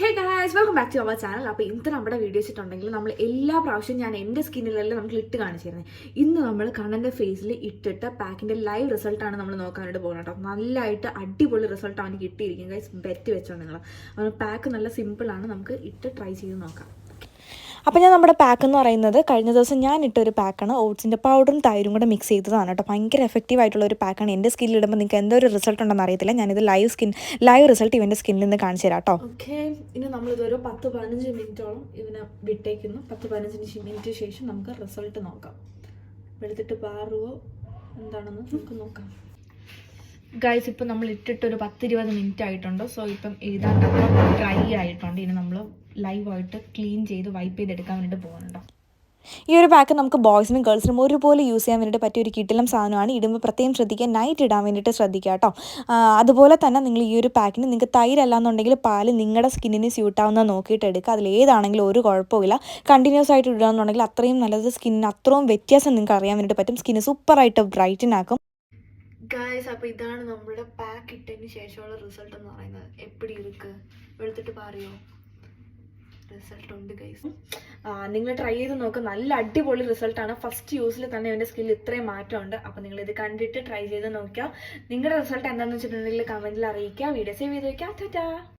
Hey guys welcome back to our channel അപ്പോൾ ഇന്ന് നമ്മുടെ വീഡിയോ ഇട്ടുണ്ടെങ്കിൽ നമ്മൾ എല്ലാ പ്രാവശ്യവും ഞാൻ എന്റെ സ്കിന്നിലെല്ലാം നമുക്ക് ഇട്ട് കാണിച്ചിരുന്നത് ഇന്ന് നമ്മൾ കണ്ണന്റെ ഫേസിൽ ഇട്ടിട്ട് പാക്കിന്റെ ലൈവ് റിസൾട്ടാണ് നമ്മൾ നോക്കാനായിട്ട് പോകുന്നത് കേട്ടോ. നല്ലതായിട്ട് അടിപൊളി റിസൾട്ടാണ് കിട്ടിയിരിക്കും ഗൈസ് ബെറ്റ് വെച്ചോ നിങ്ങൾ അപ്പോൾ പാക്ക് നല്ല സിമ്പിളാണ് നമുക്ക് ഇട്ട് ട്രൈ ചെയ്ത് നോക്കാം. അപ്പോൾ ഞാൻ നമ്മുടെ പാക്ക് എന്ന് പറയുന്നത് കഴിഞ്ഞ ദിവസം ഞാൻ ഇട്ടൊരു പാക്കാണ് ഓട്സിന്റെ പൗഡറും തൈരും കൂടെ മിക്സ് ചെയ്തതാണ് കേട്ടോ. ഭയങ്കര എഫക്റ്റീവ് ആയിട്ടുള്ള ഒരു പാക്കാണ് എന്റെ സ്കിന്നിൽ ഇടുമ്പോൾ നിങ്ങൾക്ക് എന്തൊരു റിസൾട്ട് ഉണ്ടെന്ന് അറിയത്തില്ല. ഞാനിത് ലൈവ് സ്കിൻ ലൈവ് റിസൾട്ട് ഇവന്റെ സ്കിന്നിൽ നിന്ന് കാണിച്ചു തരാം കേട്ടോ. ഓക്കെ ഇനി നമ്മളിതൊരു പത്ത് പതിനഞ്ച് മിനിറ്റോളം ഇവനെ വിട്ടേക്കുന്നു. പത്ത് പതിനഞ്ച് മിനിറ്റ് ശേഷം നമുക്ക് റിസൾട്ട് നോക്കാം. വെളുത്തിട്ട് പാറുവോ? എന്താണെന്ന് നമുക്ക് നോക്കാം. ഗൈസ് ഇപ്പം നമ്മൾ ഇട്ടിട്ട് ഒരു പത്തിരുപത് മിനിറ്റ് ആയിട്ടുണ്ട്? സോ ഇപ്പം ഏതാണ്ട് ഡ്രൈ ആയിട്ടുണ്ട്. ഇനി നമ്മൾ ലൈവായിട്ട് ക്ലീൻ ചെയ്ത് വൈപ്പ് ചെയ്തെടുക്കാൻ വേണ്ടിയിട്ട് പോകുന്നുണ്ടോ. ഈ ഒരു പാക്ക് നമുക്ക് ബോയ്സിനും ഗേൾസിനും ഒരുപോലെ യൂസ് ചെയ്യാൻ വേണ്ടി പറ്റിയ ഒരു കിട്ടിലും സാധനമാണ്. ഇടുമ്പോൾ പ്രത്യേകം ശ്രദ്ധിക്കുക. നൈറ്റ് ഇടാൻ വേണ്ടിയിട്ട് ശ്രദ്ധിക്കുക കേട്ടോ. അതുപോലെ തന്നെ നിങ്ങൾ ഈ ഒരു പാക്കിന് നിങ്ങൾക്ക് തൈരല്ലാന്നുണ്ടെങ്കിൽ പാൽ നിങ്ങളുടെ സ്കിന്നിന് സ്യൂട്ടാവുന്ന നോക്കിയിട്ട് എടുക്കുക. അതിൽ ഏതാണെങ്കിലും ഒരു കുഴപ്പമില്ല കണ്ടിന്യൂസ് ആയിട്ട് ഇടുകയെന്നുണ്ടെങ്കിൽ അത്രയും നല്ലത് സ്കിന്നിന് അത്രയും വ്യത്യാസം നിങ്ങൾക്ക് അറിയാൻ വേണ്ടിയിട്ട് പറ്റും. സ്കിന്ന് സൂപ്പറായിട്ട് ബ്രൈറ്റൻ ആക്കും. ഗായ്സ് അപ്പോൾ ഇതാണ് നമ്മുടെ പാക്ക് ഇട്ടതിന് ശേഷമുള്ള റിസൾട്ട് എന്ന് പറയുന്നത്. എപ്പിടി ഇരിക്ക്? എടുത്തിട്ട് പറയോ റിസൾട്ട് ഉണ്ട് ഗൈസ് നിങ്ങൾ ട്രൈ ചെയ്ത് നോക്കുക നല്ല അടിപൊളി റിസൾട്ടാണ് ഫസ്റ്റ് യൂസിൽ തന്നെ എന്റെ സ്കിൽ ഇത്രയും മാറ്റമുണ്ട്. അപ്പോൾ നിങ്ങൾ ഇത് കണ്ടിട്ട് ട്രൈ ചെയ്ത് നോക്കുക നിങ്ങളുടെ റിസൾട്ട് എന്താണെന്ന് വെച്ചിട്ടുണ്ടെങ്കിൽ കമന്റിൽ അറിയിക്കുക വീഡിയോ സേവ് ചെയ്ത് വയ്ക്കുക